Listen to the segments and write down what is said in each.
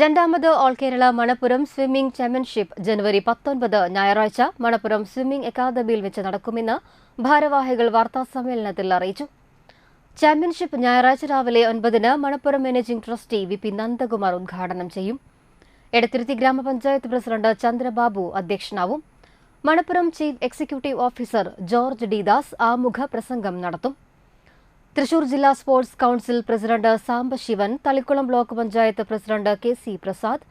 രണ്ടാമത് all Kerala Manappuram swimming championship ജനുവരി പത്തൊൻപത് ഞായറാഴ്ച മണപ്പുറം സ്വിമ്മിംഗ് അക്കാദമിയിൽ വെച്ച് നടക്കുമെന്ന് ഭാരവാഹികൾ വാർത്താസമ്മേളനത്തിൽ അറിയിച്ചു. ചാമ്പ്യൻഷിപ്പ് ഞായറാഴ്ച രാവിലെ ഒൻപതിന് Manappuram managing trustee V P Nandakumar ഉദ്ഘാടനം ചെയ്യും. എടത്തിരുത്തി ഗ്രാമപഞ്ചായത്ത് president Chandrababu അധ്യക്ഷനാവും. Manappuram chief executive officer George D Das ആമുഖ പ്രസംഗം നടത്തും. തൃശൂർ ജില്ലാ sports council president Sambasivan Thalikulam block panchayat president K C Prasad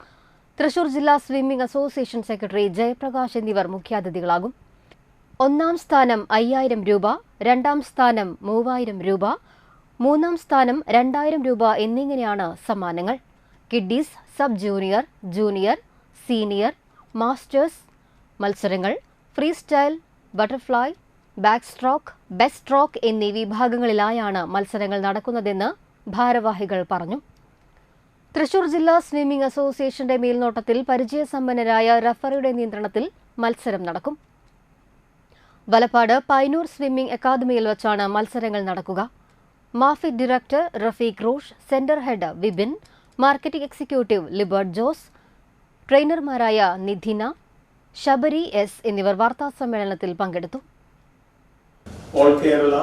Thrissur ജില്ലാ സ്വിമ്മിംഗ് അസോസിയേഷൻ സെക്രട്ടറി ജയപ്രകാശ് എന്നിവർ മുഖ്യാതിഥികളാകും. ഒന്നാം സ്ഥാനം അയ്യായിരം രൂപ രണ്ടാം സ്ഥാനം മൂവായിരം രൂപ മൂന്നാം സ്ഥാനം രണ്ടായിരം രൂപ എന്നിങ്ങനെയാണ് സമ്മാനങ്ങൾ. Kiddies sub junior junior senior masters മത്സരങ്ങൾ freestyle butterfly backstroke breaststroke എന്നീ വിഭാഗങ്ങളിലായാണ് മത്സരങ്ങൾ നടക്കുന്നതെന്ന് ഭാരവാഹികൾ പറഞ്ഞു. തൃശൂർ ജില്ലാ സ്വിമ്മിംഗ് അസോസിയേഷന്റെ മേൽനോട്ടത്തിൽ പരിചയസമ്പന്നരായ റഫറിയുടെ നിയന്ത്രണത്തിൽ മത്സരം നടക്കും. വലപ്പാട് പൈനൂർ സ്വിമ്മിംഗ് അക്കാദമിയിൽ വച്ചാണ് മത്സരങ്ങൾ നടക്കുക. Mafi director Rafeeq Rosh centre head Vibin marketing executive Libert Jose ട്രെയിനർമാരായ Nidhina Sabari S എന്നിവർ വാർത്താ സമ്മേളനത്തിൽ പങ്കെടുത്തു. ഓൾ കേരള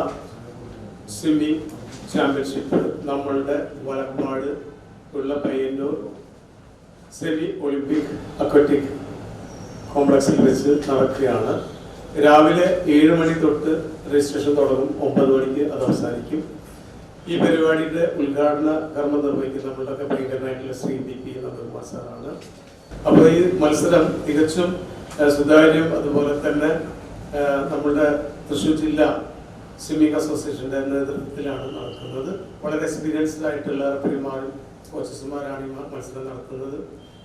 സ്വിമ്മിംഗ് ചാമ്പ്യൻഷിപ്പ് നമ്മളുടെ വലപ്പാട് ഉള്ള പയ്യന്നൂർ സെമി ഒളിമ്പിക് അക്വറ്റിക് കോംപ്ലക്സിൽ വെച്ച് നടക്കുകയാണ്. രാവിലെ ഏഴ് മണി തൊട്ട് രജിസ്ട്രേഷൻ തുടങ്ങും. ഒമ്പത് മണിക്ക് അത് അവസാനിക്കും. ഈ പരിപാടിയുടെ ഉദ്ഘാടന കർമ്മം നിർവഹിക്കുന്ന നമ്മളുടെ ഭയങ്കരനായിട്ടുള്ള ശ്രീ ബി പി നന്ദകുമാർ സാറാണ്. അപ്പോൾ ഈ മത്സരം തികച്ചും സുതാര്യം അതുപോലെ തന്നെ നമ്മുടെ തൃശ്ശൂർ ജില്ലാ സ്വിമ്മിംഗ് അസോസിയേഷന്റെ നേതൃത്വത്തിലാണ് നടക്കുന്നത്. വളരെ എക്സ്പീരിയൻസ്ഡ് ആയിട്ടുള്ള റഫറിമാരും കോച്ചസുമാരാണ് ഈ മത്സരം നടത്തുന്നത്.